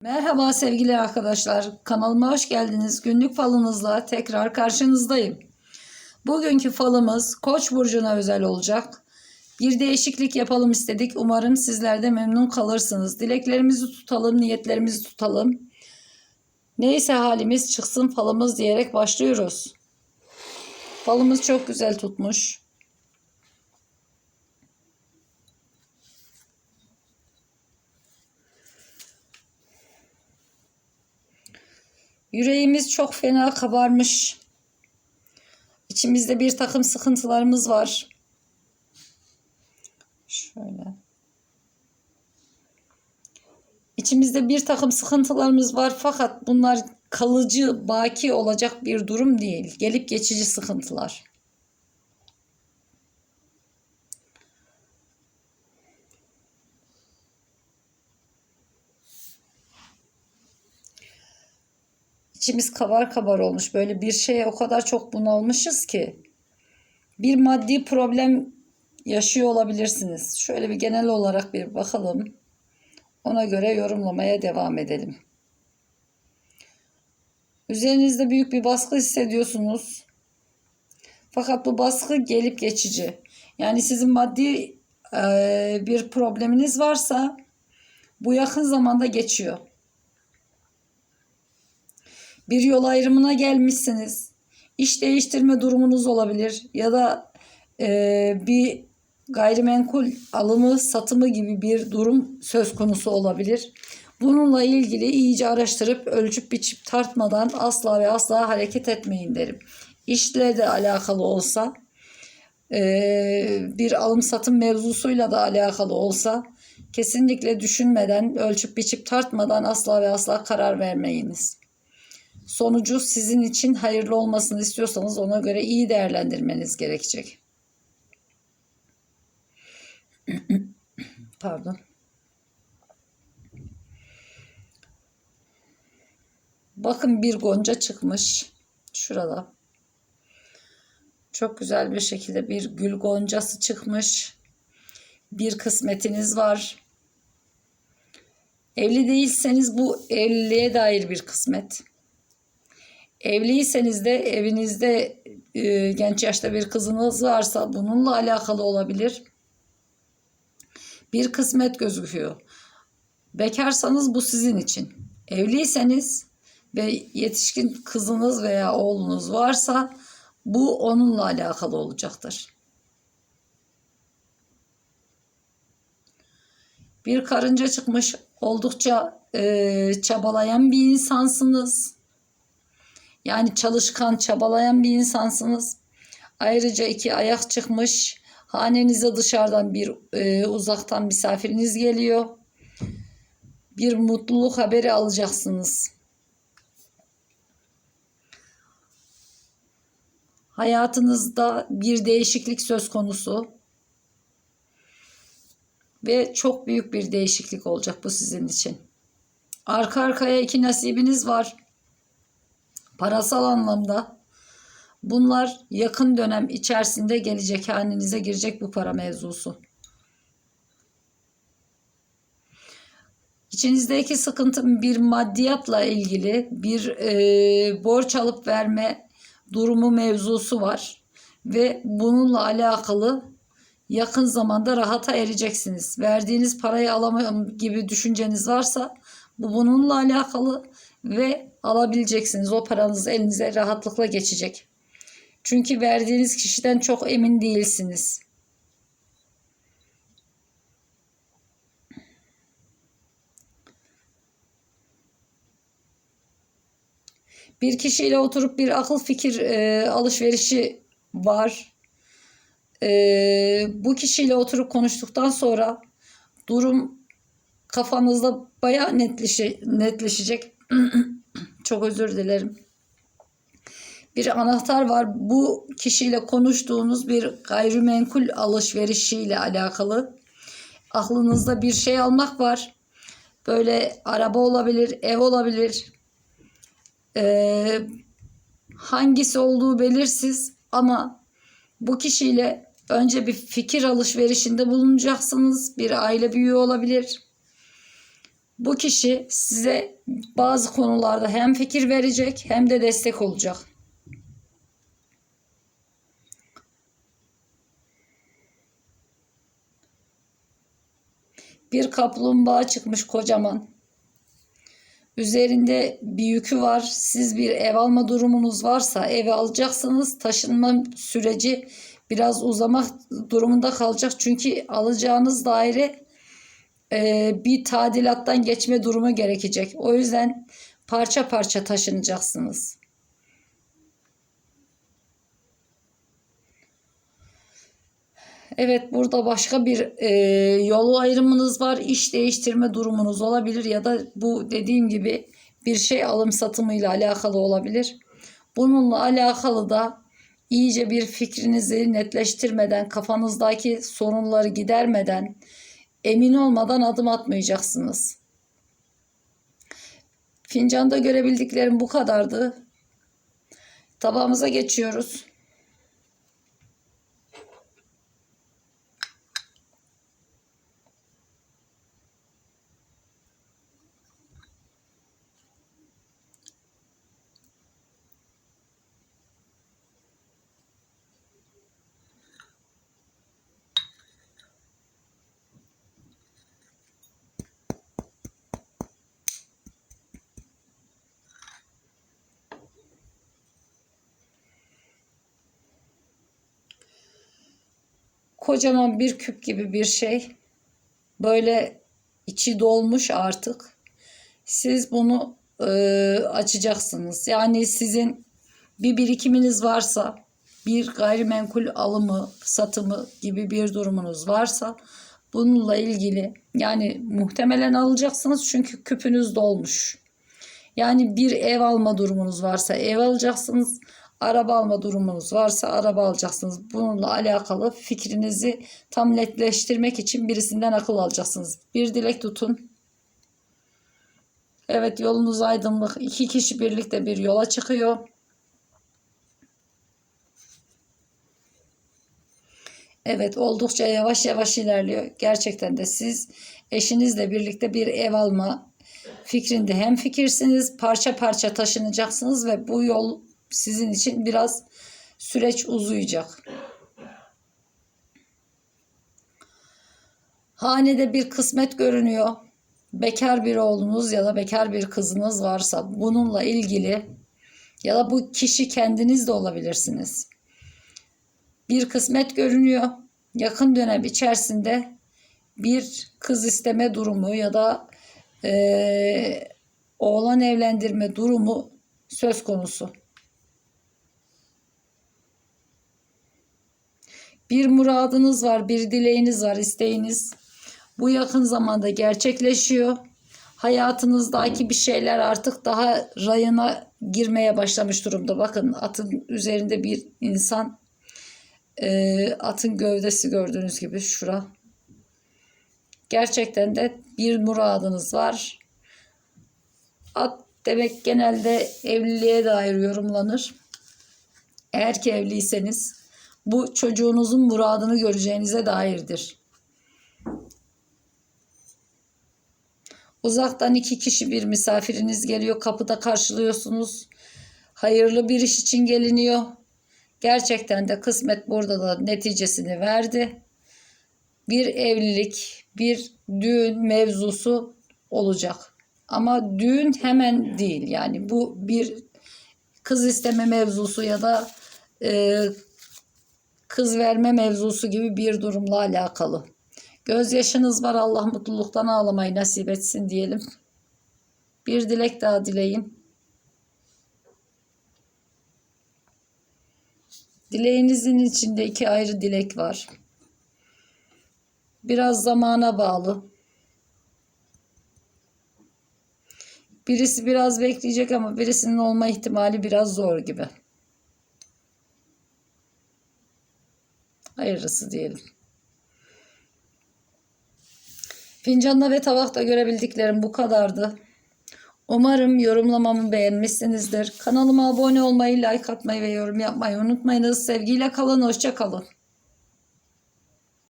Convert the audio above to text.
Merhaba sevgili arkadaşlar. Kanalıma hoş geldiniz. Günlük falınızla tekrar karşınızdayım. Bugünkü falımız Koç burcuna özel olacak. Bir değişiklik yapalım istedik. Umarım sizler de memnun kalırsınız. Dileklerimizi tutalım, niyetlerimizi tutalım. Neyse halimiz çıksın falımız diyerek başlıyoruz. Falımız çok güzel tutmuş. Yüreğimiz çok fena kabarmış. İçimizde bir takım sıkıntılarımız var. Şöyle. İçimizde bir takım sıkıntılarımız var fakat bunlar kalıcı, baki olacak bir durum değil. Gelip geçici sıkıntılar. İçimiz kabar kabar olmuş. Böyle bir şeye o kadar çok bunalmışız ki. Bir maddi problem yaşıyor olabilirsiniz. Şöyle bir genel olarak bir bakalım. Ona göre yorumlamaya devam edelim. Üzerinizde büyük bir baskı hissediyorsunuz. Fakat bu baskı gelip geçici. Yani sizin maddi e, bir probleminiz varsa bu yakın zamanda geçiyor. Bir yol ayrımına gelmişsiniz. İş değiştirme durumunuz olabilir ya da e, bir gayrimenkul alımı satımı gibi bir durum söz konusu olabilir. Bununla ilgili iyice araştırıp ölçüp biçip tartmadan asla ve asla hareket etmeyin derim. İşle de alakalı olsa e, bir alım satım mevzusuyla da alakalı olsa kesinlikle düşünmeden ölçüp biçip tartmadan asla ve asla karar vermeyiniz sonucu sizin için hayırlı olmasını istiyorsanız ona göre iyi değerlendirmeniz gerekecek. Pardon. Bakın bir gonca çıkmış. Şurada. Çok güzel bir şekilde bir gül goncası çıkmış. Bir kısmetiniz var. Evli değilseniz bu evliliğe dair bir kısmet. Evliyseniz de evinizde e, genç yaşta bir kızınız varsa bununla alakalı olabilir. Bir kısmet gözüküyor. Bekarsanız bu sizin için. Evliyseniz ve yetişkin kızınız veya oğlunuz varsa bu onunla alakalı olacaktır. Bir karınca çıkmış oldukça e, çabalayan bir insansınız. Yani çalışkan, çabalayan bir insansınız. Ayrıca iki ayak çıkmış. Hanenize dışarıdan bir e, uzaktan misafiriniz geliyor. Bir mutluluk haberi alacaksınız. Hayatınızda bir değişiklik söz konusu. Ve çok büyük bir değişiklik olacak bu sizin için. Arka arkaya iki nasibiniz var parasal anlamda bunlar yakın dönem içerisinde gelecek hanenize girecek bu para mevzusu. İçinizdeki sıkıntı bir maddiyatla ilgili bir e, borç alıp verme durumu mevzusu var ve bununla alakalı yakın zamanda rahata ereceksiniz. Verdiğiniz parayı alamam gibi düşünceniz varsa bu bununla alakalı ve alabileceksiniz. O paranız elinize rahatlıkla geçecek. Çünkü verdiğiniz kişiden çok emin değilsiniz. Bir kişiyle oturup bir akıl fikir e, alışverişi var. E, bu kişiyle oturup konuştuktan sonra durum kafanızda bayağı netleşe, netleşecek. Çok özür dilerim. Bir anahtar var. Bu kişiyle konuştuğunuz bir gayrimenkul alışverişiyle alakalı. Aklınızda bir şey almak var. Böyle araba olabilir, ev olabilir. Ee, hangisi olduğu belirsiz ama bu kişiyle önce bir fikir alışverişinde bulunacaksınız. Bir aile büyüğü olabilir Bu kişi size bazı konularda hem fikir verecek hem de destek olacak. Bir kaplumbağa çıkmış kocaman. Üzerinde bir yükü var. Siz bir ev alma durumunuz varsa evi alacaksınız. Taşınma süreci biraz uzamak durumunda kalacak. Çünkü alacağınız daire e, bir tadilattan geçme durumu gerekecek. O yüzden parça parça taşınacaksınız. Evet burada başka bir e, yol ayrımınız var. İş değiştirme durumunuz olabilir ya da bu dediğim gibi bir şey alım satımıyla alakalı olabilir. Bununla alakalı da iyice bir fikrinizi netleştirmeden, kafanızdaki sorunları gidermeden, emin olmadan adım atmayacaksınız. Fincanda görebildiklerim bu kadardı. Tabağımıza geçiyoruz. Kocaman bir küp gibi bir şey. Böyle içi dolmuş artık. Siz bunu e, açacaksınız. Yani sizin bir birikiminiz varsa, bir gayrimenkul alımı, satımı gibi bir durumunuz varsa bununla ilgili yani muhtemelen alacaksınız çünkü küpünüz dolmuş. Yani bir ev alma durumunuz varsa ev alacaksınız. Araba alma durumunuz varsa araba alacaksınız. Bununla alakalı fikrinizi tam netleştirmek için birisinden akıl alacaksınız. Bir dilek tutun. Evet yolunuz aydınlık. İki kişi birlikte bir yola çıkıyor. Evet oldukça yavaş yavaş ilerliyor. Gerçekten de siz eşinizle birlikte bir ev alma fikrinde hem fikirsiniz parça parça taşınacaksınız ve bu yol sizin için biraz süreç uzayacak. Hanede bir kısmet görünüyor. Bekar bir oğlunuz ya da bekar bir kızınız varsa bununla ilgili ya da bu kişi kendiniz de olabilirsiniz. Bir kısmet görünüyor. Yakın dönem içerisinde bir kız isteme durumu ya da e, oğlan evlendirme durumu söz konusu. Bir muradınız var, bir dileğiniz var, isteğiniz. Bu yakın zamanda gerçekleşiyor. Hayatınızdaki bir şeyler artık daha rayına girmeye başlamış durumda. Bakın atın üzerinde bir insan e, atın gövdesi gördüğünüz gibi şura. Gerçekten de bir muradınız var. At demek genelde evliliğe dair yorumlanır. Eğer ki evliyseniz bu çocuğunuzun muradını göreceğinize dairdir. Uzaktan iki kişi bir misafiriniz geliyor. Kapıda karşılıyorsunuz. Hayırlı bir iş için geliniyor. Gerçekten de kısmet burada da neticesini verdi. Bir evlilik, bir düğün mevzusu olacak. Ama düğün hemen değil. Yani bu bir kız isteme mevzusu ya da e, kız verme mevzusu gibi bir durumla alakalı. Gözyaşınız var Allah mutluluktan ağlamayı nasip etsin diyelim. Bir dilek daha dileyin. Dileğinizin içinde iki ayrı dilek var. Biraz zamana bağlı. Birisi biraz bekleyecek ama birisinin olma ihtimali biraz zor gibi. Hayırlısı diyelim. Fincanda ve tabakta görebildiklerim bu kadardı. Umarım yorumlamamı beğenmişsinizdir. Kanalıma abone olmayı, like atmayı ve yorum yapmayı unutmayınız. Sevgiyle kalın, hoşça kalın.